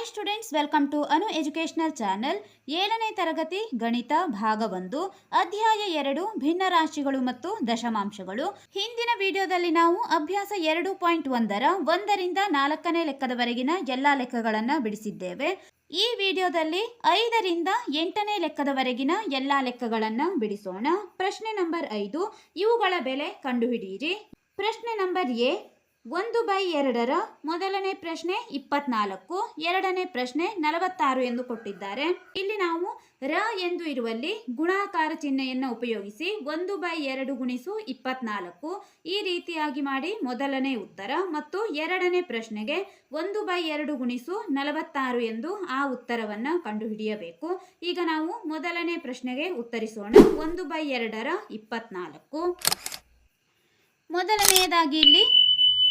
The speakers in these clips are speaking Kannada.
Hi students welcome to Anu educational channel ಏಳನೇ ತರಗತಿ ಗಣಿತ ಭಾಗ ಒಂದು, ಅಧ್ಯಾಯ ಎರಡು ಭಿನ್ನ ರಾಶಿಗಳು ಮತ್ತು ದಶಮಾಂಶಗಳು. ಹಿಂದಿನ ವಿಡಿಯೋದಲ್ಲಿ ನಾವು ಅಭ್ಯಾಸ ಎರಡು ಪಾಯಿಂಟ್ ಒಂದರ ಒಂದರಿಂದ ನಾಲ್ಕನೇ ಲೆಕ್ಕದವರೆಗಿನ ಎಲ್ಲಾ ಲೆಕ್ಕಗಳನ್ನು ಬಿಡಿಸಿದ್ದೇವೆ. ಈ ವಿಡಿಯೋದಲ್ಲಿ ಐದರಿಂದ ಎಂಟನೇ ಲೆಕ್ಕದವರೆಗಿನ ಎಲ್ಲಾ ಲೆಕ್ಕಗಳನ್ನು ಬಿಡಿಸೋಣ. ಪ್ರಶ್ನೆ ನಂಬರ್ ಐದು, ಇವುಗಳ ಬೆಲೆ ಕಂಡುಹಿಡಿಯಿರಿ. ಪ್ರಶ್ನೆ ನಂಬರ್ ಎ ಒಂದು ಬೈ ಎರಡರ ಮೊದಲನೇ ಪ್ರಶ್ನೆ ಇಪ್ಪತ್ನಾಲ್ಕು, ಎರಡನೇ ಪ್ರಶ್ನೆ ನಲವತ್ತಾರು ಎಂದು ಕೊಟ್ಟಿದ್ದಾರೆ. ಇಲ್ಲಿ ನಾವು ರ ಎಂದು ಇರುವಲ್ಲಿ ಗುಣಾಕಾರ ಚಿಹ್ನೆಯನ್ನು ಉಪಯೋಗಿಸಿ ಒಂದು ಬೈ ಎರಡು ಗುಣಿಸು ಇಪ್ಪತ್ನಾಲ್ಕು. ಈ ರೀತಿಯಾಗಿ ಮಾಡಿ ಮೊದಲನೇ ಉತ್ತರ ಮತ್ತು ಎರಡನೇ ಪ್ರಶ್ನೆಗೆ ಒಂದು ಬೈ ಎರಡು ಗುಣಿಸು ನಲವತ್ತಾರು ಎಂದು ಆ ಉತ್ತರವನ್ನು ಕಂಡುಹಿಡಿಯಬೇಕು. ಈಗ ನಾವು ಮೊದಲನೇ ಪ್ರಶ್ನೆಗೆ ಉತ್ತರಿಸೋಣ. ಒಂದು ಬೈ ಎರಡರ ಇಪ್ಪತ್ನಾಲ್ಕು. ಮೊದಲನೆಯದಾಗಿ ಇಲ್ಲಿ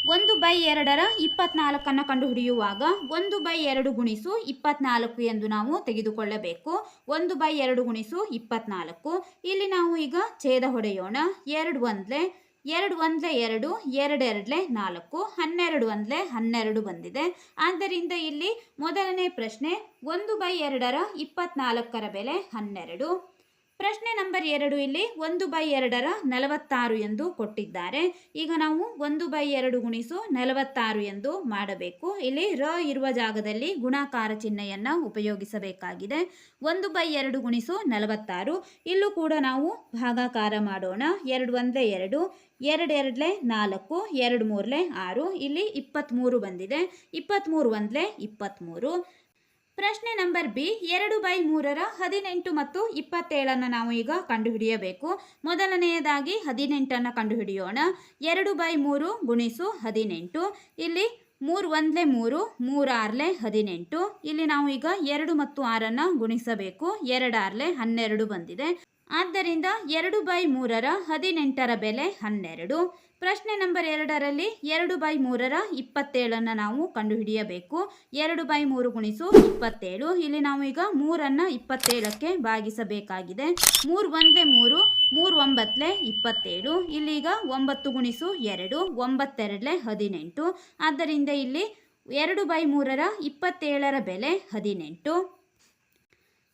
ಒಂದು ಬೈ ಎರಡರ ಇಪ್ಪತ್ನಾಲ್ಕನ್ನು ಕಂಡುಹಿಡಿಯುವಾಗ ಒಂದು ಬೈ ಎರಡು ಗುಣಿಸು ಇಪ್ಪತ್ನಾಲ್ಕು ಎಂದು ನಾವು ತೆಗೆದುಕೊಳ್ಳಬೇಕು. ಒಂದು ಬೈ ಎರಡು ಗುಣಿಸು ಇಪ್ಪತ್ನಾಲ್ಕು. ಇಲ್ಲಿ ನಾವು ಈಗ ಛೇದ ಹೊಡೆಯೋಣ. ಎರಡು ಒಂದ್ಲೆ ಎರಡು ಒಂದ್ಲೆ ಎರಡು, ಎರಡೆರಡ್ಲೆ ನಾಲ್ಕು, ಹನ್ನೆರಡು ಒಂದ್ಲೆ ಹನ್ನೆರಡು ಬಂದಿದೆ. ಆದ್ದರಿಂದ ಇಲ್ಲಿ ಮೊದಲನೇ ಪ್ರಶ್ನೆ ಒಂದು ಬೈ ಎರಡರ ಇಪ್ಪತ್ನಾಲ್ಕರ ಬೆಲೆ ಹನ್ನೆರಡು. ಪ್ರಶ್ನೆ ನಂಬರ್ ಎರಡು ಇಲ್ಲಿ ಒಂದು ಬೈ ಎರಡರ ನಲವತ್ತಾರು ಎಂದು ಕೊಟ್ಟಿದ್ದಾರೆ. ಈಗ ನಾವು ಒಂದು ಬೈ ಎರಡು ಗುಣಿಸು ನಲವತ್ತಾರು ಎಂದು ಮಾಡಬೇಕು. ಇಲ್ಲಿ ರ ಇರುವ ಜಾಗದಲ್ಲಿ ಗುಣಾಕಾರ ಚಿಹ್ನೆಯನ್ನು ಉಪಯೋಗಿಸಬೇಕಾಗಿದೆ. ಒಂದು ಬೈ ಎರಡು ಗುಣಿಸು ನಲವತ್ತಾರು. ಇಲ್ಲೂ ಕೂಡ ನಾವು ಭಾಗಾಕಾರ ಮಾಡೋಣ. ಎರಡು ಒಂದೇ ಎರಡು ಎರಡು ಎರಡ್ಲೆ ನಾಲ್ಕು, ಎರಡು ಮೂರಲೆ ಆರು. ಇಲ್ಲಿ ಇಪ್ಪತ್ತ್ಮೂರು ಬಂದಿದೆ. ಇಪ್ಪತ್ತ್ಮೂರು ಒಂದ್ಲೆ ಇಪ್ಪತ್ತ್ಮೂರು. ಪ್ರಶ್ನೆ ನಂಬರ್ ಬಿ, ಎರಡು ಬೈ ಮೂರರ ಹದಿನೆಂಟು ಮತ್ತು ಇಪ್ಪತ್ತೇಳನ್ನು ನಾವು ಈಗ ಕಂಡುಹಿಡಿಯಬೇಕು. ಮೊದಲನೆಯದಾಗಿ ಹದಿನೆಂಟನ್ನು ಕಂಡುಹಿಡಿಯೋಣ. ಎರಡು ಬೈ ಮೂರು ಗುಣಿಸು ಹದಿನೆಂಟು. ಇಲ್ಲಿ ಮೂರು ಒಂದ್ಲೆ ಮೂರು ಮೂರಾರ್ಲೆ ಹದಿನೆಂಟು. ಇಲ್ಲಿ ನಾವು ಈಗ ಎರಡು ಮತ್ತು ಆರನ್ನು ಗುಣಿಸಬೇಕು. ಎರಡಾರ್ಲೆ ಹನ್ನೆರಡು ಬಂದಿದೆ. ಆದ್ದರಿಂದ ಎರಡು ಬೈ ಮೂರರ ಹದಿನೆಂಟರ ಬೆಲೆ ಹನ್ನೆರಡು. ಪ್ರಶ್ನೆ ನಂಬರ್ ಎರಡರಲ್ಲಿ ಎರಡು ಬೈ ಮೂರರ ಇಪ್ಪತ್ತೇಳನ್ನು ನಾವು ಕಂಡುಹಿಡಿಯಬೇಕು. ಎರಡು ಬೈ ಮೂರು ಗುಣಿಸು ಇಪ್ಪತ್ತೇಳು. ಇಲ್ಲಿ ನಾವು ಈಗ ಮೂರನ್ನು ಇಪ್ಪತ್ತೇಳಕ್ಕೆ ಭಾಗಿಸಬೇಕಾಗಿದೆ. ಮೂರು ಒಂದೇ ಮೂರು ಮೂರು ಒಂಬತ್ತಲೆ ಇಪ್ಪತ್ತೇಳು. ಇಲ್ಲಿಗ ಒಂಬತ್ತು ಗುಣಿಸು ಎರಡು, ಒಂಬತ್ತೆರಡಲೆ ಹದಿನೆಂಟು. ಆದ್ದರಿಂದ ಇಲ್ಲಿ ಎರಡು ಬೈ ಮೂರರ ಇಪ್ಪತ್ತೇಳರ ಬೆಲೆ ಹದಿನೆಂಟು.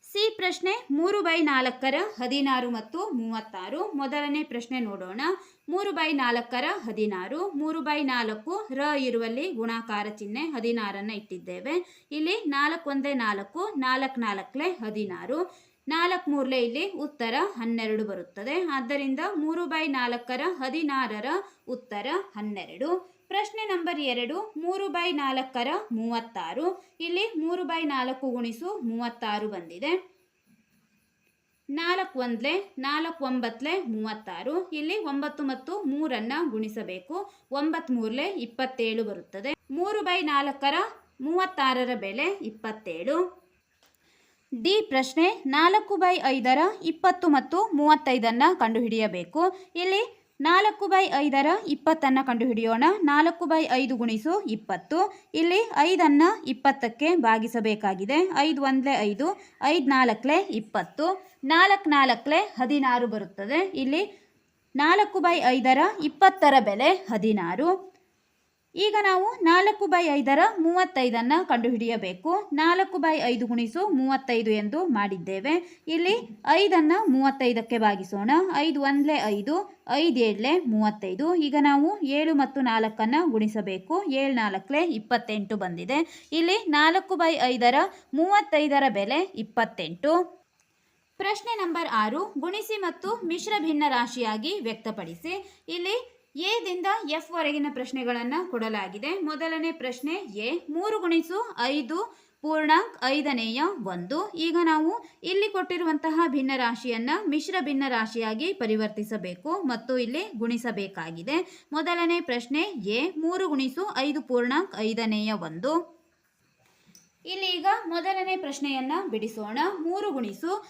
ಸಿ ಪ್ರಶ್ನೆ ಮೂರು ಬೈ ನಾಲ್ಕರ ಹದಿನಾರು ಮತ್ತು ಮೂವತ್ತಾರು. ಮೊದಲನೇ ಪ್ರಶ್ನೆ ನೋಡೋಣ. ಮೂರು ಬೈ ನಾಲ್ಕರ ಹದಿನಾರು, ಮೂರು ಬೈ ನಾಲ್ಕು ರ ಇರುವಲ್ಲಿ ಗುಣಾಕಾರ ಚಿಹ್ನೆ ಹದಿನಾರನ್ನು ಇಟ್ಟಿದ್ದೇವೆ. ಇಲ್ಲಿ ನಾಲ್ಕು ಒಂದೇ ನಾಲ್ಕು ನಾಲ್ಕು ನಾಲ್ಕಲೆ ಹದಿನಾರು, ನಾಲ್ಕು ಮೂರಲೆ ಇಲ್ಲಿ ಉತ್ತರ ಹನ್ನೆರಡು ಬರುತ್ತದೆ. ಆದ್ದರಿಂದ ಮೂರು ಬೈ ನಾಲ್ಕರ ಹದಿನಾರರ ಉತ್ತರ ಹನ್ನೆರಡು. ಪ್ರಶ್ನೆ ನಂಬರ್ ಎರಡು, ಮೂರು ಬೈ ನಾಲ್ಕರ ಮೂವತ್ತಾರು. ಇಲ್ಲಿ ಮೂರು ಬೈ ನಾಲ್ಕು ಗುಣಿಸು ಮೂವತ್ತಾರು ಬಂದಿದೆ. ನಾಲ್ಕು ಒಂದ್ಲೆ, ನಾಲ್ಕು ಒಂಬತ್ತಲೆ ಮೂವತ್ತಾರು. ಇಲ್ಲಿ ಒಂಬತ್ತು ಮತ್ತು ಮೂರನ್ನು ಗುಣಿಸಬೇಕು. ಒಂಬತ್ತು ಮೂರಲೆ ಇಪ್ಪತ್ತೇಳು ಬರುತ್ತದೆ. ಮೂರು ಬೈ ನಾಲ್ಕರ ಮೂವತ್ತಾರರ ಬೆಲೆ ಇಪ್ಪತ್ತೇಳು. ಡಿ ಪ್ರಶ್ನೆ ನಾಲ್ಕು ಬೈ ಐದರ ಇಪ್ಪತ್ತು ಮತ್ತು ಮೂವತ್ತೈದನ್ನು ಕಂಡುಹಿಡಿಯಬೇಕು. ಇಲ್ಲಿ ನಾಲ್ಕು ಬೈ ಐದರ ಇಪ್ಪತ್ತನ್ನು ಕಂಡುಹಿಡಿಯೋಣ. ನಾಲ್ಕು ಬೈ ಐದು ಗುಣಿಸು ಇಪ್ಪತ್ತು. ಇಲ್ಲಿ ಐದನ್ನು ಇಪ್ಪತ್ತಕ್ಕೆ ಭಾಗಿಸಬೇಕಾಗಿದೆ. ಐದು ಒಂದಲೇ ಐದು ಐದು ನಾಲ್ಕಲೆ ಇಪ್ಪತ್ತು. ನಾಲ್ಕು ನಾಲ್ಕಲೆ ಹದಿನಾರು ಬರುತ್ತದೆ. ಇಲ್ಲಿ ನಾಲ್ಕು ಬೈ ಐದರ ಇಪ್ಪತ್ತರ ಬೆಲೆ ಹದಿನಾರು. ಈಗ ನಾವು ನಾಲ್ಕು ಬೈ ಐದರ ಮೂವತ್ತೈದನ್ನು ಕಂಡುಹಿಡಿಯಬೇಕು. ನಾಲ್ಕು ಬೈ ಐದು ಗುಣಿಸು ಮೂವತ್ತೈದು ಎಂದು ಮಾಡಿದ್ದೇವೆ. ಇಲ್ಲಿ ಐದನ್ನು ಮೂವತ್ತೈದಕ್ಕೆ ಭಾಗಿಸೋಣ. ಐದು ಒಂದಲೇ ಐದು ಐದು ಏಳಲೆ ಮೂವತ್ತೈದು. ಈಗ ನಾವು ಏಳು ಮತ್ತು ನಾಲ್ಕನ್ನು ಗುಣಿಸಬೇಕು. ಏಳು ನಾಲ್ಕಲೆ ಇಪ್ಪತ್ತೆಂಟು ಬಂದಿದೆ. ಇಲ್ಲಿ ನಾಲ್ಕು ಬೈ ಐದರ ಮೂವತ್ತೈದರ ಬೆಲೆ ಇಪ್ಪತ್ತೆಂಟು. ಪ್ರಶ್ನೆ ನಂಬರ್ ಆರು, ಗುಣಿಸಿ ಮತ್ತು ಮಿಶ್ರ ಭಿನ್ನ ರಾಶಿಯಾಗಿ ವ್ಯಕ್ತಪಡಿಸಿ. ಇಲ್ಲಿ ಎದಿಂದ ಎಫ್ ವರೆಗಿನ ಪ್ರಶ್ನೆಗಳನ್ನು ಕೊಡಲಾಗಿದೆ. ಮೊದಲನೇ ಪ್ರಶ್ನೆ ಎ. ಮೂರು ಗುಣಿಸು ಐದು ಪೂರ್ಣಾಂಕ್ ಐದನೆಯ ಒಂದು. ಈಗ ನಾವು ಇಲ್ಲಿ ಕೊಟ್ಟಿರುವಂತಹ ಭಿನ್ನ ರಾಶಿಯನ್ನು ಮಿಶ್ರ ಭಿನ್ನ ರಾಶಿಯಾಗಿ ಪರಿವರ್ತಿಸಬೇಕು ಮತ್ತು ಇಲ್ಲಿ ಗುಣಿಸಬೇಕಾಗಿದೆ. ಮೊದಲನೇ ಪ್ರಶ್ನೆ ಎ. ಮೂರು ಗುಣಿಸು ಐದು ಪೂರ್ಣಾಂಕ್ ಐದನೆಯ ಒಂದು. ಇಲ್ಲಿ ಈಗ ಮೊದಲನೇ ಪ್ರಶ್ನೆಯನ್ನು ಬಿಡಿಸೋಣ. ಮೂರು ಗುಣಿಸು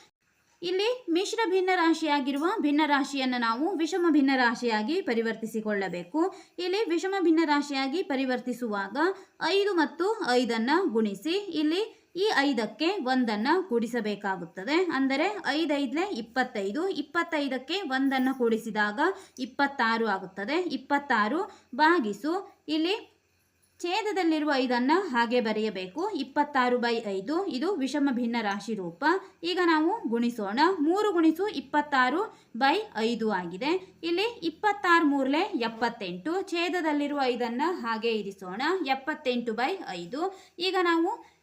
ಇಲ್ಲಿ ಮಿಶ್ರ ಭಿನ್ನ ರಾಶಿಯಾಗಿರುವ ಭಿನ್ನ ರಾಶಿಯನ್ನು ನಾವು ವಿಷಮ ಭಿನ್ನ ರಾಶಿಯಾಗಿ ಪರಿವರ್ತಿಸಿಕೊಳ್ಳಬೇಕು. ಇಲ್ಲಿ ವಿಷಮ ಭಿನ್ನ ರಾಶಿಯಾಗಿ ಪರಿವರ್ತಿಸುವಾಗ ಐದು ಮತ್ತು ಐದನ್ನು ಗುಣಿಸಿ. ಇಲ್ಲಿ ಈ ಐದಕ್ಕೆ ಒಂದನ್ನು ಕೂಡಿಸಬೇಕಾಗುತ್ತದೆ. ಅಂದರೆ ಐದೈದಲೆ ಇಪ್ಪತ್ತೈದು, ಇಪ್ಪತ್ತೈದಕ್ಕೆ ಒಂದನ್ನು ಕೂಡಿಸಿದಾಗ ಇಪ್ಪತ್ತಾರು ಆಗುತ್ತದೆ. ಇಪ್ಪತ್ತಾರು ಭಾಗಿಸು. ಇಲ್ಲಿ ಛೇದದಲ್ಲಿರುವ ಐದನ್ನು ಹಾಗೆ ಬರೆಯಬೇಕು. ಇಪ್ಪತ್ತಾರು ಬೈ ಐದು, ಇದು ವಿಷಮ ಭಿನ್ನ ರಾಶಿ ರೂಪ. ಈಗ ನಾವು ಗುಣಿಸೋಣ. ಮೂರು ಗುಣಿಸು ಇಪ್ಪತ್ತಾರು ಬೈ ಐದು ಆಗಿದೆ. ಇಲ್ಲಿ ಇಪ್ಪತ್ತಾರು ಮೂರಲೆ ಎಪ್ಪತ್ತೆಂಟು, ಛೇದದಲ್ಲಿರುವ ಇದನ್ನು ಹಾಗೆ ಇರಿಸೋಣ. ಎಪ್ಪತ್ತೆಂಟು ಬೈ ಐದು. ಈಗ ನಾವು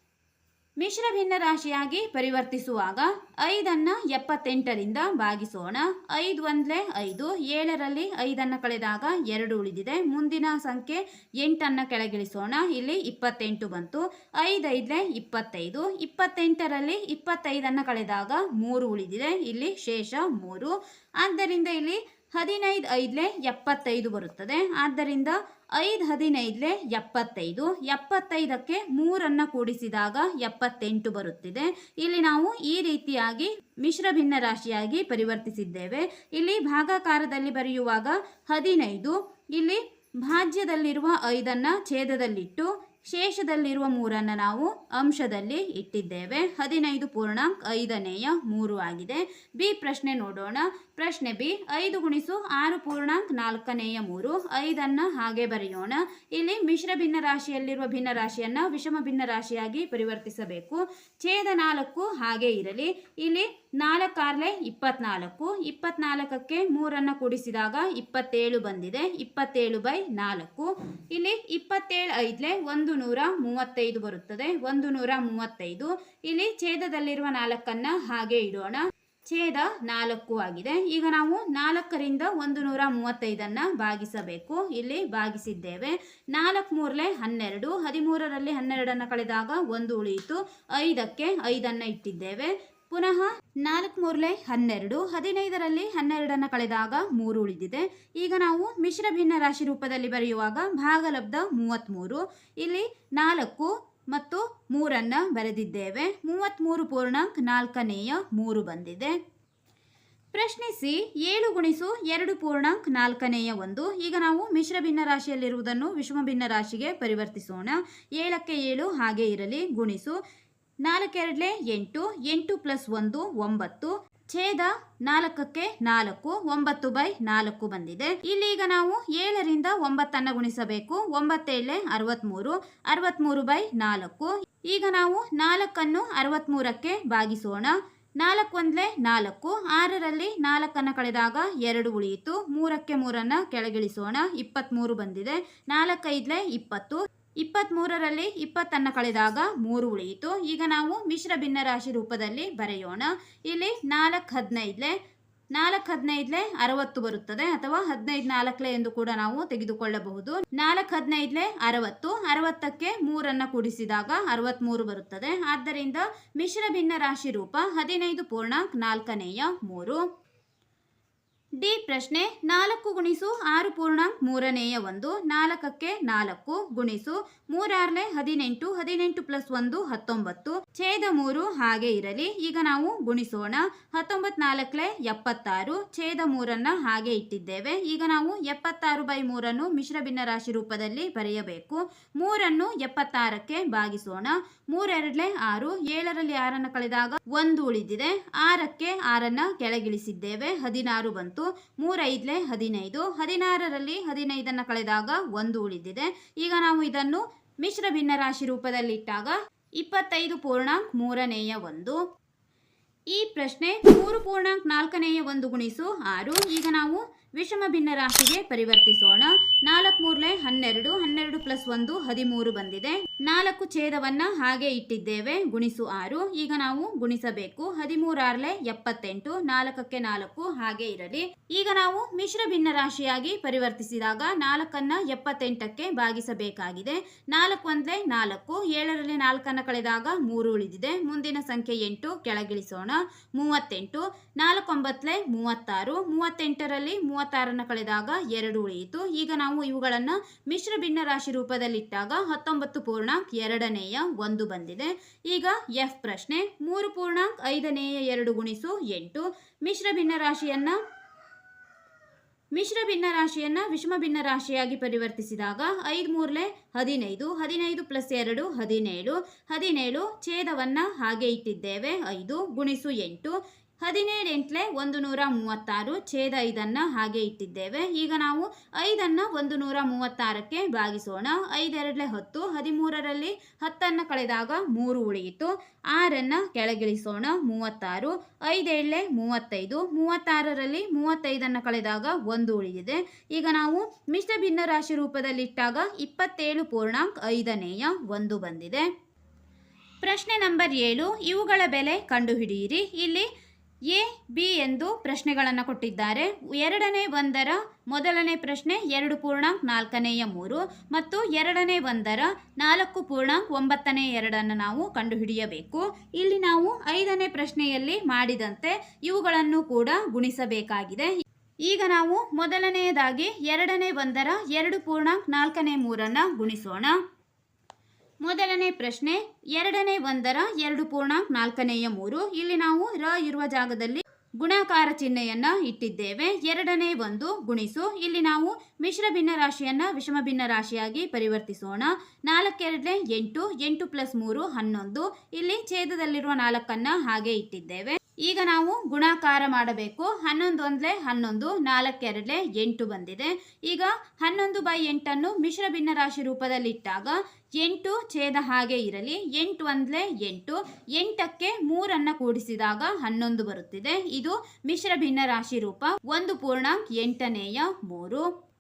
ಮಿಶ್ರ ಭಿನ್ನ ರಾಶಿಯಾಗಿ ಪರಿವರ್ತಿಸುವಾಗ ಐದನ್ನು ಎಪ್ಪತ್ತೆಂಟರಿಂದ ಭಾಗಿಸೋಣ. ಐದು ಒಂದ್ಲೆ ಐದು, ಏಳರಲ್ಲಿ ಐದನ್ನು ಕಳೆದಾಗ ಎರಡು ಉಳಿದಿದೆ. ಮುಂದಿನ ಸಂಖ್ಯೆ ಎಂಟನ್ನು ಕೆಳಗಿಳಿಸೋಣ. ಇಲ್ಲಿ ಇಪ್ಪತ್ತೆಂಟು ಬಂತು. ಐದೈದ್ಲೆ ಇಪ್ಪತ್ತೈದು, ಇಪ್ಪತ್ತೆಂಟರಲ್ಲಿ ಇಪ್ಪತ್ತೈದನ್ನು ಕಳೆದಾಗ ಮೂರು ಉಳಿದಿದೆ. ಇಲ್ಲಿ ಶೇಷ ಮೂರು. ಆದ್ದರಿಂದ ಇಲ್ಲಿ ಹದಿನೈದು ಐದ್ಲೆ ಎಪ್ಪತ್ತೈದು ಬರುತ್ತದೆ. ಆದ್ದರಿಂದ ಐದು ಹದಿನೈದಲೆ ಎಪ್ಪತ್ತೈದು, ಎಪ್ಪತ್ತೈದಕ್ಕೆ ಮೂರನ್ನು ಕೂಡಿಸಿದಾಗ ಎಪ್ಪತ್ತೆಂಟು ಬರುತ್ತಿದೆ. ಇಲ್ಲಿ ನಾವು ಈ ರೀತಿಯಾಗಿ ಮಿಶ್ರ ಭಿನ್ನ ರಾಶಿಯಾಗಿ ಪರಿವರ್ತಿಸಿದ್ದೇವೆ. ಇಲ್ಲಿ ಭಾಗಾಕಾರದಲ್ಲಿ ಬರೆಯುವಾಗ ಹದಿನೈದು, ಇಲ್ಲಿ ಭಾಜ್ಯದಲ್ಲಿರುವ ಐದನ್ನು ಛೇದದಲ್ಲಿಟ್ಟು ಶೇಷದಲ್ಲಿರುವ ಮೂರನ್ನು ನಾವು ಅಂಶದಲ್ಲಿ ಇಟ್ಟಿದ್ದೇವೆ. ಹದಿನೈದು ಪೂರ್ಣಾಂಕ ಐದನೆಯ ಮೂರು ಆಗಿದೆ. ಬಿ ಪ್ರಶ್ನೆ ನೋಡೋಣ. ಪ್ರಶ್ನೆ ಬಿ, ಐದು ಗುಣಿಸು ಆರು ಪೂರ್ಣಾಂಕ ನಾಲ್ಕನೆಯ ಮೂರು. ಐದನ್ನು ಹಾಗೆ ಬರೆಯೋಣ. ಇಲ್ಲಿ ಮಿಶ್ರ ಭಿನ್ನ ರಾಶಿಯಲ್ಲಿರುವ ಭಿನ್ನ ರಾಶಿಯನ್ನು ವಿಷಮ ಭಿನ್ನ ರಾಶಿಯಾಗಿ ಪರಿವರ್ತಿಸಬೇಕು. ಛೇದ ನಾಲ್ಕು ಹಾಗೆ ಇರಲಿ. ಇಲ್ಲಿ ನಾಲ್ಕಾರ್ಲೆ ಇಪ್ಪತ್ನಾಲ್ಕು, ಇಪ್ಪತ್ನಾಲ್ಕಕ್ಕೆ ಮೂರನ್ನು ಕೂಡಿಸಿದಾಗ ಇಪ್ಪತ್ತೇಳು ಬಂದಿದೆ. ಇಪ್ಪತ್ತೇಳು ಬೈ ನಾಲ್ಕು. ಇಲ್ಲಿ ಇಪ್ಪತ್ತೇಳು ಐದ್ಲೆ ಒಂದು ನೂರ ಮೂವತ್ತೈದು ಬರುತ್ತದೆ. ಒಂದು ನೂರ ಮೂವತ್ತೈದು. ಇಲ್ಲಿ ಛೇದದಲ್ಲಿರುವ ನಾಲ್ಕನ್ನು ಹಾಗೆ ಇಡೋಣ. ಛೇದ ನಾಲ್ಕು ಆಗಿದೆ. ಈಗ ನಾವು ನಾಲ್ಕರಿಂದ ಒಂದು ನೂರ ಮೂವತ್ತೈದನ್ನು ಭಾಗಿಸಬೇಕು. ಇಲ್ಲಿ ಭಾಗಿಸಿದ್ದೇವೆ. ನಾಲ್ಕು ಮೂರಲೆ ಹನ್ನೆರಡು. ಹದಿಮೂರರಲ್ಲಿ ಹನ್ನೆರಡನ್ನು ಕಳೆದಾಗ ಒಂದು ಉಳಿಯಿತು. ಐದಕ್ಕೆ ಐದನ್ನು ಇಟ್ಟಿದ್ದೇವೆ. ಪುನಃ ನಾಲ್ಕು ಮೂರಲೆ ಹನ್ನೆರಡು, ಹದಿನೈದರಲ್ಲಿ ಹನ್ನೆರಡನ್ನು ಕಳೆದಾಗ ಮೂರು ಉಳಿದಿದೆ. ಈಗ ನಾವು ಮಿಶ್ರ ಭಿನ್ನ ರಾಶಿ ರೂಪದಲ್ಲಿ ಬರೆಯುವಾಗ ಭಾಗಲಬ್ಧ ಮೂವತ್ತ್ಮೂರು, ಇಲ್ಲಿ ನಾಲ್ಕು ಮತ್ತು ಮೂರನ್ನು ಬರೆದಿದ್ದೇವೆ. ಮೂವತ್ತ್ಮೂರು ಪೂರ್ಣಾಂಕ್ ನಾಲ್ಕನೆಯ ಮೂರು ಬಂದಿದೆ. ಪ್ರಶ್ನಿಸಿ ಏಳು ಗುಣಿಸು ಎರಡು ಪೂರ್ಣಾಂಕ್ ನಾಲ್ಕನೆಯ ಒಂದು. ಈಗ ನಾವು ಮಿಶ್ರ ಭಿನ್ನ ರಾಶಿಯಲ್ಲಿರುವುದನ್ನು ವಿಷಮ ಭಿನ್ನ ರಾಶಿಗೆ ಪರಿವರ್ತಿಸೋಣ. ಏಳಕ್ಕೆ ಏಳು ಹಾಗೆ ಇರಲಿ, ಗುಣಿಸು. ನಾಲ್ಕೆರಡ್ಲೆ ಎಂಟು ಎಂಟು ಪ್ಲಸ್ ಒಂದು, ಒಂಬತ್ತು, ಛೇದ ನಾಲ್ಕಕ್ಕೆ ನಾಲ್ಕು, ಒಂಬತ್ತು ಬೈ ನಾಲ್ಕು ಬಂದಿದೆ. ಇಲ್ಲಿ ಈಗ ನಾವು ಏಳರಿಂದ ಒಂಬತ್ತನ್ನು ಗುಣಿಸಬೇಕು. ಒಂಬತ್ತೇಳೆ ಅರವತ್ತ್ಮೂರು ಅರವತ್ತ್ಮೂರು ಬೈ ನಾಲ್ಕು. ಈಗ ನಾವು ನಾಲ್ಕನ್ನು ಅರವತ್ತ್ಮೂರಕ್ಕೆ ಭಾಗಿಸೋಣ. ನಾಲ್ಕು ಒಂದ್ಲೆ ನಾಲ್ಕು, ಆರರಲ್ಲಿ ನಾಲ್ಕನ್ನು ಕಳೆದಾಗ ಎರಡು ಉಳಿಯಿತು. ಮೂರಕ್ಕೆ ಮೂರನ್ನು ಕೆಳಗಿಳಿಸೋಣ. ಇಪ್ಪತ್ತ್ಮೂರು ಬಂದಿದೆ. ನಾಲ್ಕೈದ್ಲೆ ಇಪ್ಪತ್ತು. ಇಪ್ಪತ್ತ್ಮೂರರಲ್ಲಿ ಇಪ್ಪತ್ತನ್ನು ಕಳೆದಾಗ ಮೂರು ಉಳಿಯಿತು. ಈಗ ನಾವು ಮಿಶ್ರ ಭಿನ್ನರಾಶಿ ರೂಪದಲ್ಲಿ ಬರೆಯೋಣ. ಇಲ್ಲಿ ನಾಲ್ಕು ಹದಿನೈದಲೆ ನಾಲ್ಕು ಹದಿನೈದಲೆ ಅರವತ್ತು ಬರುತ್ತದೆ ಅಥವಾ ಹದಿನೈದು ನಾಲ್ಕಲೆ ಎಂದು ಕೂಡ ನಾವು ತೆಗೆದುಕೊಳ್ಳಬಹುದು. ನಾಲ್ಕು ಹದಿನೈದಲೆ ಅರವತ್ತು, ಅರವತ್ತಕ್ಕೆ ಮೂರನ್ನು ಕೂಡಿಸಿದಾಗ ಅರವತ್ತ್ಮೂರು ಬರುತ್ತದೆ. ಆದ್ದರಿಂದ ಮಿಶ್ರ ಭಿನ್ನರಾಶಿ ರೂಪ ಹದಿನೈದು ಪೂರ್ಣಾಂಕ ನಾಲ್ಕನೆಯ ಮೂರು. ಡಿ ಪ್ರಶ್ನೆ ನಾಲ್ಕು ಗುಣಿಸು ಆರು ಪೂರ್ಣಾಂಕ ಮೂರನೆಯ ಒಂದು, ನಾಲ್ಕಕ್ಕೆ ನಾಲ್ಕು ಗುಣಿಸು ಮೂರಾರ್ಲೆ ಹದಿನೆಂಟು ಹದಿನೆಂಟು ಪ್ಲಸ್ ಒಂದು ಹತ್ತೊಂಬತ್ತು, ಛೇದ ಮೂರು ಹಾಗೆ ಇರಲಿ. ಈಗ ನಾವು ಗುಣಿಸೋಣ. ಹತ್ತೊಂಬತ್ ನಾಲ್ಕಲೆ ಎಪ್ಪತ್ತಾರು, ಛೇದ ಮೂರನ್ನ ಹಾಗೆ ಇಟ್ಟಿದ್ದೇವೆ. ಈಗ ನಾವು ಎಪ್ಪತ್ತಾರು ಬೈ ಮೂರನ್ನು ಮಿಶ್ರ ಭಿನ್ನ ರಾಶಿ ರೂಪದಲ್ಲಿ ಬರೆಯಬೇಕು. ಮೂರನ್ನು ಎಪ್ಪತ್ತಾರಕ್ಕೆ ಭಾಗಿಸೋಣ. ಮೂರೆರಡ್ಲೆ ಆರು, ಏಳರಲ್ಲಿ ಆರನ್ನು ಕಳೆದಾಗ ಒಂದು ಉಳಿದಿದೆ. ಆರಕ್ಕೆ ಆರನ್ನ ಕೆಳಗಿಳಿಸಿದ್ದೇವೆ. ಹದಿನಾರು ಬಂತು. ಮೂರೈದ್ಲೆ ಹದಿನೈದು. ಹದಿನಾರರಲ್ಲಿ ಹದಿನೈದನ್ನು ಕಳೆದಾಗ ಒಂದು ಉಳಿದಿದೆ. ಈಗ ನಾವು ಇದನ್ನು ಮಿಶ್ರ ಭಿನ್ನರಾಶಿ ರೂಪದಲ್ಲಿಟ್ಟಾಗ ಇಪ್ಪತ್ತೈದು ಪೂರ್ಣಾಂಕ ಮೂರನೆಯ ಒಂದು. ಈ ಪ್ರಶ್ನೆ ಮೂರು ಪೂರ್ಣಾಂಕ ನಾಲ್ಕನೆಯ ಒಂದು ಗುಣಿಸು ಆರು. ಈಗ ನಾವು ವಿಷಮ ಭಿನ್ನ ರಾಶಿಗೆ ಪರಿವರ್ತಿಸೋಣ. ನಾಲ್ಕು ಮೂರ್ಲೆ ಹನ್ನೆರಡು ಹನ್ನೆರಡು ಪ್ಲಸ್ ಒಂದು, ಹದಿಮೂರು ಬಂದಿದೆ. ನಾಲ್ಕು ಛೇದವನ್ನ ಹಾಗೆ ಇಟ್ಟಿದ್ದೇವೆ, ಗುಣಿಸು ಆರು. ಈಗ ನಾವು ಗುಣಿಸಬೇಕು. ಹದಿಮೂರಾರ್ಲೆ ಎಪ್ಪತ್ತೆಂಟು, ನಾಲ್ಕಕ್ಕೆ ನಾಲ್ಕು, ಹಾಗೆ ಇರಲಿ. ಈಗ ನಾವು ಮಿಶ್ರ ಭಿನ್ನ ರಾಶಿಯಾಗಿ ಪರಿವರ್ತಿಸಿದಾಗ ನಾಲ್ಕನ್ನ ಎಪ್ಪತ್ತೆಂಟಕ್ಕೆ ಭಾಗಿಸಬೇಕಾಗಿದೆ. ನಾಲ್ಕು ಒಂದ್ಲೆ ನಾಲ್ಕು, ಏಳರಲ್ಲಿ ನಾಲ್ಕನ್ನ ಕಳೆದಾಗ ಮೂರು ಉಳಿದಿದೆ. ಮುಂದಿನ ಸಂಖ್ಯೆ ಎಂಟು, ಕೆಳಗಿಳಿಸೋಣ. ಮೂವತ್ತೆಂಟು ನಾಲ್ಕೊಂಬತ್ಲೆ ಮೂವತ್ತಾರು, ಮೂವತ್ತೆಂಟರಲ್ಲಿ ಮೂವತ್ತಾರನ್ನು ಕಳೆದಾಗ ಎರಡು ಉಳಿಯಿತು. ಈಗ ನಾವು ಇವುಗಳನ್ನು ಮಿಶ್ರ ಭಿನ್ನ ರಾಶಿ ರೂಪದಲ್ಲಿಟ್ಟಾಗ ಹತ್ತೊಂಬತ್ತು ಪೂರ್ಣಾಂಕ್ ಎರಡನೆಯ ಒಂದು ಬಂದಿದೆ. ಈಗ ಎಫ್ ಪ್ರಶ್ನೆ, ಮೂರು ಪೂರ್ಣಾಂಕ್ ಐದನೆಯ ಎರಡು ಗುಣಿಸು ಎಂಟು. ಮಿಶ್ರ ಭಿನ್ನ ರಾಶಿಯನ್ನು ಮಿಶ್ರ ಭಿನ್ನ ರಾಶಿಯನ್ನು ವಿಷಮ ಭಿನ್ನ ರಾಶಿಯಾಗಿ ಪರಿವರ್ತಿಸಿದಾಗ ಐದು ಮೂರ್ಲೆ ಹದಿನೈದು ಹದಿನೈದು ಪ್ಲಸ್ ಎರಡು ಹದಿನೇಳು. ಹದಿನೇಳು ಛೇದವನ್ನ ಹಾಗೆ ಇಟ್ಟಿದ್ದೇವೆ, ಐದು ಗುಣಿಸು ಎಂಟು. ಹದಿನೇಳು ಎಂಟ್ಲೆ ಒಂದು ನೂರ ಮೂವತ್ತಾರು ಛೇದ ಐದನ್ನು ಹಾಗೆ ಇಟ್ಟಿದ್ದೇವೆ. ಈಗ ನಾವು ಐದನ್ನು ಒಂದು ನೂರ ಮೂವತ್ತಾರಕ್ಕೆ ಭಾಗಿಸೋಣ. ಐದೆರಡಲೆ ಹತ್ತು, ಹದಿಮೂರರಲ್ಲಿ ಹತ್ತನ್ನು ಕಳೆದಾಗ ಮೂರು ಉಳಿಯಿತು. ಆರನ್ನು ಕೆಳಗಿಳಿಸೋಣ, ಮೂವತ್ತಾರು. ಐದೇಳೆ ಮೂವತ್ತೈದು, ಮೂವತ್ತಾರರಲ್ಲಿ ಮೂವತ್ತೈದನ್ನು ಕಳೆದಾಗ ಒಂದು ಉಳಿದಿದೆ. ಈಗ ನಾವು ಮಿಶ್ರ ಭಿನ್ನ ರಾಶಿ ರೂಪದಲ್ಲಿಟ್ಟಾಗ ಇಪ್ಪತ್ತೇಳು ಪೂರ್ಣಾಂಕ್ ಐದನೆಯ ಒಂದು ಬಂದಿದೆ. ಪ್ರಶ್ನೆ ನಂಬರ್ ಏಳು, ಇವುಗಳ ಬೆಲೆ ಕಂಡುಹಿಡಿಯಿರಿ. ಇಲ್ಲಿ ಎ, ಬಿ ಎಂದು ಪ್ರಶ್ನೆಗಳನ್ನು ಕೊಟ್ಟಿದ್ದಾರೆ. ಎರಡನೇ ಒಂದರ ಮೊದಲನೇ ಪ್ರಶ್ನೆ ಎರಡು ಪೂರ್ಣಾಂಕ್ ನಾಲ್ಕನೆಯ ಮೂರು ಮತ್ತು ಎರಡನೇ ಒಂದರ ನಾಲ್ಕು ಪೂರ್ಣಾಂಕ್ ಒಂಬತ್ತನೇ ಎರಡನ್ನು ನಾವು ಕಂಡುಹಿಡಿಯಬೇಕು. ಇಲ್ಲಿ ನಾವು ಐದನೇ ಪ್ರಶ್ನೆಯಲ್ಲಿ ಮಾಡಿದಂತೆ ಇವುಗಳನ್ನು ಕೂಡ ಗುಣಿಸಬೇಕಾಗಿದೆ. ಈಗ ನಾವು ಮೊದಲನೆಯದಾಗಿ ಎರಡನೇ ಒಂದರ ಎರಡು ಪೂರ್ಣಾಂಕ್ ನಾಲ್ಕನೇ ಮೂರನ್ನು ಗುಣಿಸೋಣ. ಮೊದಲನೇ ಪ್ರಶ್ನೆ, ಎರಡನೇ ಒಂದರ ಎರಡು ಪೂರ್ಣಾಂಕ ನಾಲ್ಕನೆಯ ಮೂರು. ಇಲ್ಲಿ ನಾವು ರ ಇರುವ ಜಾಗದಲ್ಲಿ ಗುಣಾಕಾರ ಚಿಹ್ನೆಯನ್ನ ಇಟ್ಟಿದ್ದೇವೆ. ಎರಡನೇ ಒಂದು, ಗುಣಿಸು. ಇಲ್ಲಿ ನಾವು ಮಿಶ್ರ ಭಿನ್ನ ರಾಶಿಯನ್ನ ವಿಷಮ ಭಿನ್ನ ರಾಶಿಯಾಗಿ ಪರಿವರ್ತಿಸೋಣ. ನಾಲ್ಕೆರಡನೇ ಎಂಟು ಎಂಟು ಪ್ಲಸ್ ಮೂರು, ಹನ್ನೊಂದು. ಇಲ್ಲಿ ಛೇದದಲ್ಲಿರುವ ನಾಲ್ಕನ್ನ ಹಾಗೆ ಇಟ್ಟಿದ್ದೇವೆ. ಈಗ ನಾವು ಗುಣಾಕಾರ ಮಾಡಬೇಕು. ಹನ್ನೊಂದು ಒಂದ್ಲೆ ಹನ್ನೊಂದು ನಾಲ್ಕೆರಡ್ಲೆ ಎಂಟು ಬಂದಿದೆ. ಈಗ ಹನ್ನೊಂದು ಬೈ ಎಂಟನ್ನು ಮಿಶ್ರ ಭಿನ್ನರಾಶಿ ರೂಪದಲ್ಲಿಟ್ಟಾಗ ಎಂಟು ಛೇದ ಹಾಗೆ ಇರಲಿ. ಎಂಟು ಒಂದ್ಲೆ ಎಂಟು, ಎಂಟಕ್ಕೆ ಮೂರನ್ನು ಕೂಡಿಸಿದಾಗ ಹನ್ನೊಂದು ಬರುತ್ತಿದೆ. ಇದು ಮಿಶ್ರ ಭಿನ್ನರಾಶಿ ರೂಪ. ಒಂದು ಪೂರ್ಣಾಂಕ್ ಎಂಟನೆಯ ಮೂರು.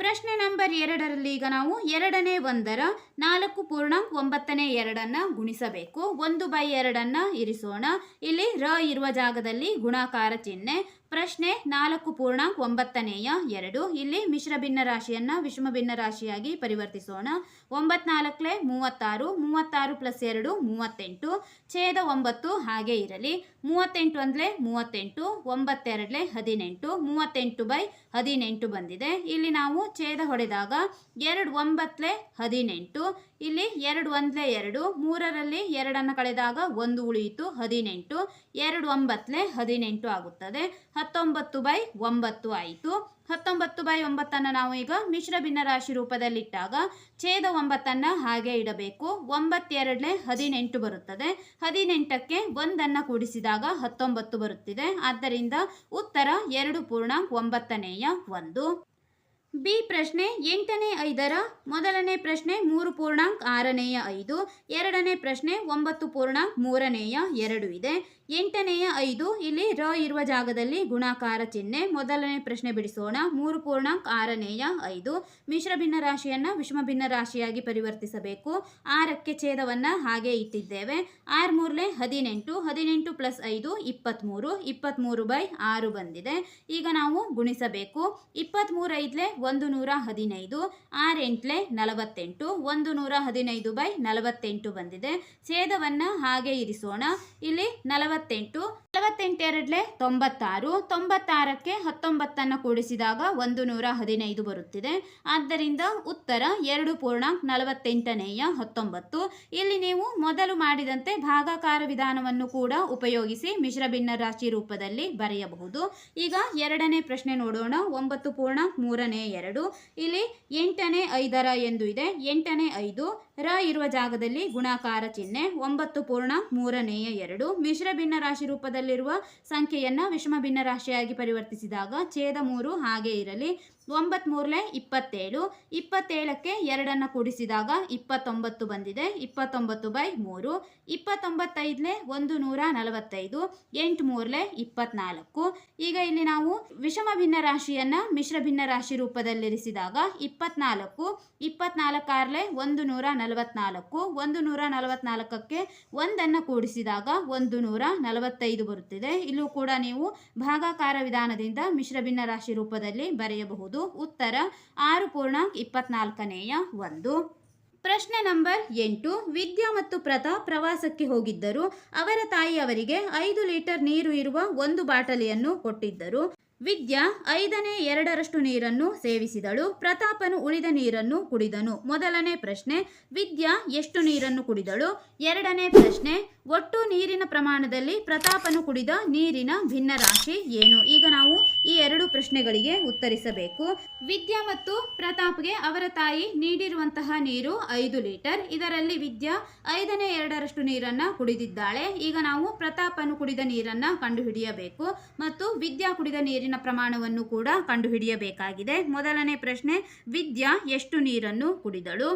ಪ್ರಶ್ನೆ ನಂಬರ್ ಎರಡರಲ್ಲಿ ಈಗ ನಾವು ಎರಡನೇ ಒಂದರ ನಾಲ್ಕು ಪೂರ್ಣಾಂಕ್ ಒಂಬತ್ತನೇ ಎರಡನ್ನು ಗುಣಿಸಬೇಕು. ಒಂದು ಬೈ ಎರಡನ್ನು ಇರಿಸೋಣ. ಇಲ್ಲಿ ರ ಇರುವ ಜಾಗದಲ್ಲಿ ಗುಣಾಕಾರ ಚಿಹ್ನೆ ಪ್ರಶ್ನೆ ನಾಲ್ಕು ಪೂರ್ಣಾಂಕ್ ಒಂಬತ್ತನೆಯ ಎರಡು. ಇಲ್ಲಿ ಮಿಶ್ರ ಭಿನ್ನ ರಾಶಿಯನ್ನ ವಿಷಮ ಭಿನ್ನ ರಾಶಿಯಾಗಿ ಪರಿವರ್ತಿಸೋಣ. ಒಂಬತ್ನಾಲ್ಕಲೆ ಮೂವತ್ತಾರು ಮೂವತ್ತಾರು ಪ್ಲಸ್ ಎರಡು ಮೂವತ್ತೆಂಟು, ಛೇದ ಒಂಬತ್ತು ಹಾಗೆ ಇರಲಿ. ಮೂವತ್ತೆಂಟು ಅಂದ್ಲೆ ಮೂವತ್ತೆಂಟು, ಒಂಬತ್ತೆರಡ್ಲೆ ಹದಿನೆಂಟು, ಮೂವತ್ತೆಂಟು ಬೈ ಹದಿನೆಂಟು ಬಂದಿದೆ. ಇಲ್ಲಿ ನಾವು ಛೇದ ಹೊಡೆದಾಗ ಎರಡು ಒಂಬತ್ತಲೆ ಹದಿನೆಂಟು ಇಲ್ಲಿ ಎರಡು ಒಂದ್ಲೆ ಎರಡು, ಮೂರರಲ್ಲಿ ಎರಡನ್ನು ಕಳೆದಾಗ ಒಂದು ಉಳಿಯಿತು, ಹದಿನೆಂಟು. ಎರಡು ಒಂಬತ್ತಲೆ ಹದಿನೆಂಟು ಆಗುತ್ತದೆ. ಹತ್ತೊಂಬತ್ತು ಬೈ ಒಂಬತ್ತು ಆಯಿತು. ಹತ್ತೊಂಬತ್ತು ಬೈ ಒಂಬತ್ತನ್ನು ನಾವು ಈಗ ಮಿಶ್ರ ಭಿನ್ನರಾಶಿ ರೂಪದಲ್ಲಿಟ್ಟಾಗ ಛೇದ ಒಂಬತ್ತನ್ನು ಹಾಗೆ ಇಡಬೇಕು. ಒಂಬತ್ತೆರಡಲೆ ಹದಿನೆಂಟು ಬರುತ್ತದೆ. ಹದಿನೆಂಟಕ್ಕೆ ಒಂದನ್ನು ಕೂಡಿಸಿದಾಗ ಹತ್ತೊಂಬತ್ತು ಬರುತ್ತಿದೆ. ಆದ್ದರಿಂದ ಉತ್ತರ ಎರಡು ಪೂರ್ಣ ಒಂಬತ್ತನೆಯ ಒಂದು. ಬಿ ಪ್ರಶ್ನೆ ಎಂಟನೇ ಐದರ ಮೊದಲನೇ ಪ್ರಶ್ನೆ ಮೂರು ಪೂರ್ಣಾಂಕ್ ಆರನೆಯ ಐದು, ಎರಡನೇ ಪ್ರಶ್ನೆ ಒಂಬತ್ತು ಪೂರ್ಣಾಂಕ್ ಮೂರನೆಯ ಎರಡು ಇದೆ. ಎಂಟನೆಯ ಐದು, ಇಲ್ಲಿ ರ ಇರುವ ಜಾಗದಲ್ಲಿ ಗುಣಾಕಾರ ಚಿಹ್ನೆ. ಮೊದಲನೇ ಪ್ರಶ್ನೆ ಬಿಡಿಸೋಣ. ಮೂರು ಪೂರ್ಣಾಂಕ ಆರನೆಯ ಐದು. ಮಿಶ್ರ ಭಿನ್ನ ರಾಶಿಯನ್ನು ವಿಷಮ ಭಿನ್ನ ರಾಶಿಯಾಗಿ ಪರಿವರ್ತಿಸಬೇಕು. ಆರಕ್ಕೆ ಛೇದವನ್ನ ಹಾಗೆ ಇಟ್ಟಿದ್ದೇವೆ. ಆರು ಮೂರ್ಲೆ ಹದಿನೆಂಟು. ಹದಿನೆಂಟು ಪ್ಲಸ್ ಐದು ಇಪ್ಪತ್ತ್ಮೂರು ಇಪ್ಪತ್ತ್ಮೂರು ಬೈ ಆರು ಬಂದಿದೆ. ಈಗ ನಾವು ಗುಣಿಸಬೇಕು. ಇಪ್ಪತ್ತ್ಮೂರು ಐದ್ಲೆ ಒಂದು ನೂರ ಹದಿನೈದು ಆರೆಂಟ್ಲೆ ನಲವತ್ತೆಂಟು. ಒಂದು ನೂರ ಹದಿನೈದು ಬೈ ನಲವತ್ತೆಂಟು ಬಂದಿದೆ. ಛೇದವನ್ನು ಹಾಗೆ ಇರಿಸೋಣ. ಇಲ್ಲಿ ನಲವತ್ತೆಂಟು, ನಲವತ್ತೆಂಟೆರಡ್ಲೆ ತೊಂಬತ್ತಾರು, ತೊಂಬತ್ತಾರಕ್ಕೆ ಹತ್ತೊಂಬತ್ತನ್ನು ಕೂಡಿಸಿದಾಗ ಒಂದು ನೂರ ಹದಿನೈದು ಬರುತ್ತಿದೆ. ಆದ್ದರಿಂದ ಉತ್ತರ ಎರಡು ಪೂರ್ಣಾಂಕ ನಲವತ್ತೆಂಟನೆಯ ಹತ್ತೊಂಬತ್ತು. ಇಲ್ಲಿ ನೀವು ಮೊದಲು ಮಾಡಿದಂತೆ ಭಾಗಾಕಾರ ವಿಧಾನವನ್ನು ಕೂಡ ಉಪಯೋಗಿಸಿ ಮಿಶ್ರ ಭಿನ್ನ ರಾಶಿ ರೂಪದಲ್ಲಿ ಬರೆಯಬಹುದು. ಈಗ ಎರಡನೇ ಪ್ರಶ್ನೆ ನೋಡೋಣ. ಒಂಬತ್ತು ಪೂರ್ಣಾಂಕ್ ಮೂರನೇ ಎರಡು. ಇಲ್ಲಿ ಎಂಟನೇ ಐದರ ಎಂದು ಇದೆ. ಎಂಟನೇ ಐದು ರ ಇರುವ ಜಾಗದಲ್ಲಿ ಗುಣಾಕಾರ ಚಿಹ್ನೆ ಒಂಬತ್ತು ಪೂರ್ಣ ಮೂರನೆಯ ಎರಡು. ಮಿಶ್ರ ಭಿನ್ನ ರಾಶಿ ರೂಪದಲ್ಲಿರುವ ಸಂಖ್ಯೆಯನ್ನು ವಿಷಮ ಭಿನ್ನ ರಾಶಿಯಾಗಿ ಪರಿವರ್ತಿಸಿದಾಗ ಛೇದ ಮೂರು ಹಾಗೆ ಇರಲಿ. ಒಂಬತ್ಮೂರಲೆ ಇಪ್ಪತ್ತೇಳು. ಇಪ್ಪತ್ತೇಳಕ್ಕೆ ಎರಡನ್ನು ಕೂಡಿಸಿದಾಗ ಇಪ್ಪತ್ತೊಂಬತ್ತು ಬಂದಿದೆ. ಇಪ್ಪತ್ತೊಂಬತ್ತು ಬೈ ಮೂರು. ಇಪ್ಪತ್ತೊಂಬತ್ತೈದಲೆ ಒಂದು ನೂರ ನಲವತ್ತೈದು. ಎಂಟು ಮೂರಲೆ ಇಪ್ಪತ್ನಾಲ್ಕು. ಈಗ ಇಲ್ಲಿ ನಾವು ವಿಷಮ ಭಿನ್ನ ರಾಶಿಯನ್ನು ಮಿಶ್ರ ಭಿನ್ನ ರಾಶಿ ರೂಪದಲ್ಲಿರಿಸಿದಾಗ ಇಪ್ಪತ್ನಾಲ್ಕು ಇಪ್ಪತ್ನಾಲ್ಕಾರ್ಲೆ ಒಂದು ನೂರ ನಲವತ್ನಾಲ್ಕು ಒಂದು ನೂರ ನಲವತ್ನಾಲ್ಕಕ್ಕೆ ಒಂದನ್ನು ಕೂಡಿಸಿದಾಗ ಒಂದು ನೂರ ನಲವತ್ತೈದು ಬರುತ್ತಿದೆ. ಇಲ್ಲೂ ಕೂಡ ನೀವು ಭಾಗಾಕಾರ ವಿಧಾನದಿಂದ ಮಿಶ್ರ ಭಿನ್ನ ರಾಶಿ ರೂಪದಲ್ಲಿ ಬರೆಯಬಹುದು. ಉತ್ತರ ಆರು ಪೂರ್ಣಾಂಕ್ ಇಪ್ಪತ್ನಾಲ್ಕನೆಯ ಒಂದು. ಪ್ರಶ್ನೆ ನಂಬರ್ ಎಂಟು. ವಿದ್ಯಾ ಮತ್ತು ಪ್ರತಾಪ್ ಪ್ರವಾಸಕ್ಕೆ ಹೋಗಿದ್ದರು. ಅವರ ತಾಯಿ ಅವರಿಗೆ ಐದು ಲೀಟರ್ ನೀರು ಇರುವ ಒಂದು ಬಾಟಲಿಯನ್ನು ಕೊಟ್ಟಿದ್ದರು. ವಿದ್ಯಾ ಐದನೇ ಎರಡರಷ್ಟು ನೀರನ್ನು ಸೇವಿಸಿದಳು. ಪ್ರತಾಪನು ಉಳಿದ ನೀರನ್ನು ಕುಡಿದನು. ಮೊದಲನೇ ಪ್ರಶ್ನೆ. ವಿದ್ಯಾ ಎಷ್ಟು ನೀರನ್ನು ಕುಡಿದಳು? ಎರಡನೇ ಪ್ರಶ್ನೆ. ಒಟ್ಟು ನೀರಿನ ಪ್ರಮಾಣದಲ್ಲಿ ಪ್ರತಾಪನು ಕುಡಿದ ನೀರಿನ ಭಿನ್ನರಾಶಿ ಏನು? ಈಗ ನಾವು ಪ್ರಶ್ನೆಗಳಿಗೆ ಉತ್ತರಿಸಬೇಕು. ವಿದ್ಯಾ ಮತ್ತು ಪ್ರತಾಪ್ಗೆ ಅವರ ತಾಯಿ ನೀಡಿರುವಂತಹ ನೀರು ಐದು ಲೀಟರ್. ಇದರಲ್ಲಿ ವಿದ್ಯಾ ಐದನೇ ಎರಡರಷ್ಟು ನೀರನ್ನ ಕುಡಿದಿದ್ದಾಳೆ. ಈಗ ನಾವು ಪ್ರತಾಪನು ಕುಡಿದ ನೀರನ್ನ ಕಂಡುಹಿಡಿಯಬೇಕು ಮತ್ತು ವಿದ್ಯಾ ಕುಡಿದ ನೀರಿನ ಪ್ರಮಾಣವನ್ನು ಕೂಡ ಕಂಡುಹಿಡಿಯಬೇಕಾಗಿದೆ. ಮೊದಲನೇ ಪ್ರಶ್ನೆ, ವಿದ್ಯಾ ಎಷ್ಟು ನೀರನ್ನು ಕುಡಿದಳು?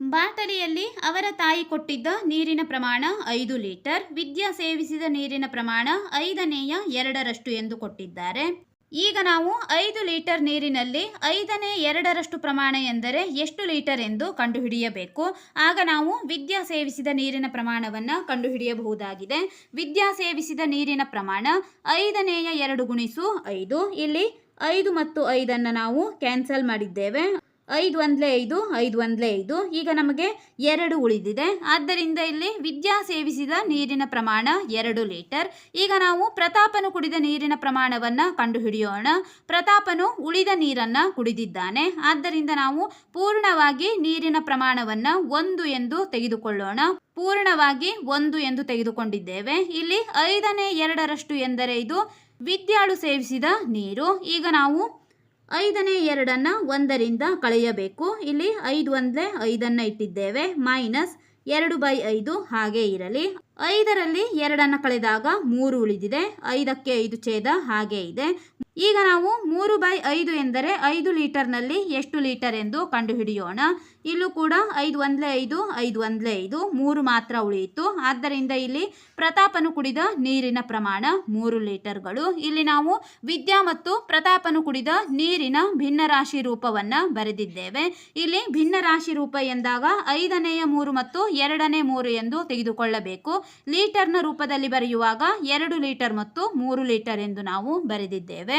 ಬಾಟಲಿಯಲ್ಲಿ ಅವರ ತಾಯಿ ಕೊಟ್ಟಿದ್ದ ನೀರಿನ ಪ್ರಮಾಣ ಐದು ಲೀಟರ್. ವಿದ್ಯಾ ಸೇವಿಸಿದ ನೀರಿನ ಪ್ರಮಾಣ ಐದನೆಯ ಎರಡರಷ್ಟು ಎಂದು ಕೊಟ್ಟಿದ್ದಾರೆ. ಈಗ ನಾವು ಐದು ಲೀಟರ್ ನೀರಿನಲ್ಲಿ ಐದನೇ ಎರಡರಷ್ಟು ಪ್ರಮಾಣ ಎಂದರೆ ಎಷ್ಟು ಲೀಟರ್ ಎಂದು ಕಂಡುಹಿಡಿಯಬೇಕು. ಆಗ ನಾವು ವಿದ್ಯಾ ಸೇವಿಸಿದ ನೀರಿನ ಪ್ರಮಾಣವನ್ನು ಕಂಡುಹಿಡಿಯಬಹುದಾಗಿದೆ. ವಿದ್ಯಾ ಸೇವಿಸಿದ ನೀರಿನ ಪ್ರಮಾಣ ಐದನೆಯ ಎರಡು ಗುಣಿಸು ಐದು. ಇಲ್ಲಿ ಐದು ಮತ್ತು ಐದನ್ನು ನಾವು ಕ್ಯಾನ್ಸಲ್ ಮಾಡಿದ್ದೇವೆ. ಐದು ಒಂದ್ಲೆ ಐದು ಐದು ಒಂದ್ಲೆ ಐದು. ಈಗ ನಮಗೆ ಎರಡು ಉಳಿದಿದೆ. ಆದ್ದರಿಂದ ಇಲ್ಲಿ ವಿದ್ಯಾ ಸೇವಿಸಿದ ನೀರಿನ ಪ್ರಮಾಣ ಎರಡು ಲೀಟರ್. ಈಗ ನಾವು ಪ್ರತಾಪನು ಕುಡಿದ ನೀರಿನ ಪ್ರಮಾಣವನ್ನು ಕಂಡುಹಿಡಿಯೋಣ. ಪ್ರತಾಪನು ಉಳಿದ ನೀರನ್ನು ಕುಡಿದಿದ್ದಾನೆ. ಆದ್ದರಿಂದ ನಾವು ಪೂರ್ಣವಾಗಿ ನೀರಿನ ಪ್ರಮಾಣವನ್ನು ಒಂದು ಎಂದು ತೆಗೆದುಕೊಳ್ಳೋಣ. ಪೂರ್ಣವಾಗಿ ಒಂದು ಎಂದು ತೆಗೆದುಕೊಂಡಿದ್ದೇವೆ. ಇಲ್ಲಿ ಐದನೇ ಎರಡರಷ್ಟು ಎಂದರೆ ಇದು ವಿದ್ಯಾಳು ಸೇವಿಸಿದ ನೀರು. ಈಗ ನಾವು ಐದನೇ ಎರಡನ್ನು ಒಂದರಿಂದ ಕಳೆಯಬೇಕು. ಇಲ್ಲಿ ಐದು ಒಂದೇ ಐದನ್ನು ಇಟ್ಟಿದ್ದೇವೆ. ಮೈನಸ್ ಎರಡು ಬೈ ಐದು ಹಾಗೆ ಇರಲಿ. ಐದರಲ್ಲಿ ಎರಡನ್ನು ಕಳೆದಾಗ ಮೂರು ಉಳಿದಿದೆ. ಐದಕ್ಕೆ ಐದು ಛೇದ ಹಾಗೆ ಇದೆ. ಈಗ ನಾವು ಮೂರು ಬೈ ಐದು ಎಂದರೆ ಐದು ಲೀಟರ್ನಲ್ಲಿ ಎಷ್ಟು ಲೀಟರ್ ಎಂದು ಕಂಡುಹಿಡಿಯೋಣ. ಇಲ್ಲೂ ಕೂಡ ಐದು ಒಂದಲೇ ಐದು ಐದು ಒಂದಲೇ ಐದು, ಮೂರು ಮಾತ್ರ ಉಳಿಯಿತು. ಆದ್ದರಿಂದ ಇಲ್ಲಿ ಪ್ರತಾಪನು ಕುಡಿದ ನೀರಿನ ಪ್ರಮಾಣ ಮೂರು ಲೀಟರ್ಗಳು. ಇಲ್ಲಿ ನಾವು ವಿದ್ಯಾ ಮತ್ತು ಪ್ರತಾಪನು ಕುಡಿದ ನೀರಿನ ಭಿನ್ನರಾಶಿ ರೂಪವನ್ನು ಬರೆದಿದ್ದೇವೆ. ಇಲ್ಲಿ ಭಿನ್ನರಾಶಿ ರೂಪ ಎಂದಾಗ ಐದನೆಯ ಮೂರು ಮತ್ತು ಎರಡನೇ ಮೂರು ಎಂದು ತೆಗೆದುಕೊಳ್ಳಬೇಕು. ಲೀಟರ್ನ ರೂಪದಲ್ಲಿ ಬರೆಯುವಾಗ ಎರಡು ಲೀಟರ್ ಮತ್ತು ಮೂರು ಲೀಟರ್ ಎಂದು ನಾವು ಬರೆದಿದ್ದೇವೆ.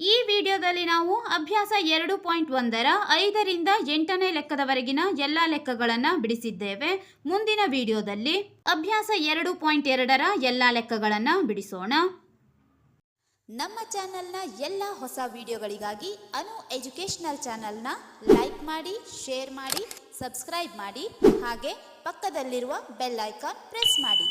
ಈ ವಿಡಿಯೋದಲ್ಲಿ ನಾವು ಅಭ್ಯಾಸ ಎರಡು ಪಾಯಿಂಟ್ ಒಂದರ ಐದರಿಂದ ಎಂಟನೇ ಲೆಕ್ಕದವರೆಗಿನ ಎಲ್ಲ ಲೆಕ್ಕಗಳನ್ನು ಬಿಡಿಸಿದ್ದೇವೆ. ಮುಂದಿನ ವಿಡಿಯೋದಲ್ಲಿ ಅಭ್ಯಾಸ ಎರಡು ಪಾಯಿಂಟ್ ಎರಡರ ಎಲ್ಲ ಲೆಕ್ಕಗಳನ್ನು ಬಿಡಿಸೋಣ. ನಮ್ಮ ಚಾನೆಲ್ನ ಎಲ್ಲ ಹೊಸ ವಿಡಿಯೋಗಳಿಗಾಗಿ ಅನು ಎಜುಕೇಷನಲ್ ಚಾನೆಲ್ನ ಲೈಕ್ ಮಾಡಿ, ಶೇರ್ ಮಾಡಿ, ಸಬ್ಸ್ಕ್ರೈಬ್ ಮಾಡಿ, ಹಾಗೆ ಪಕ್ಕದಲ್ಲಿರುವ ಬೆಲ್ ಐಕಾನ್ ಪ್ರೆಸ್ ಮಾಡಿ.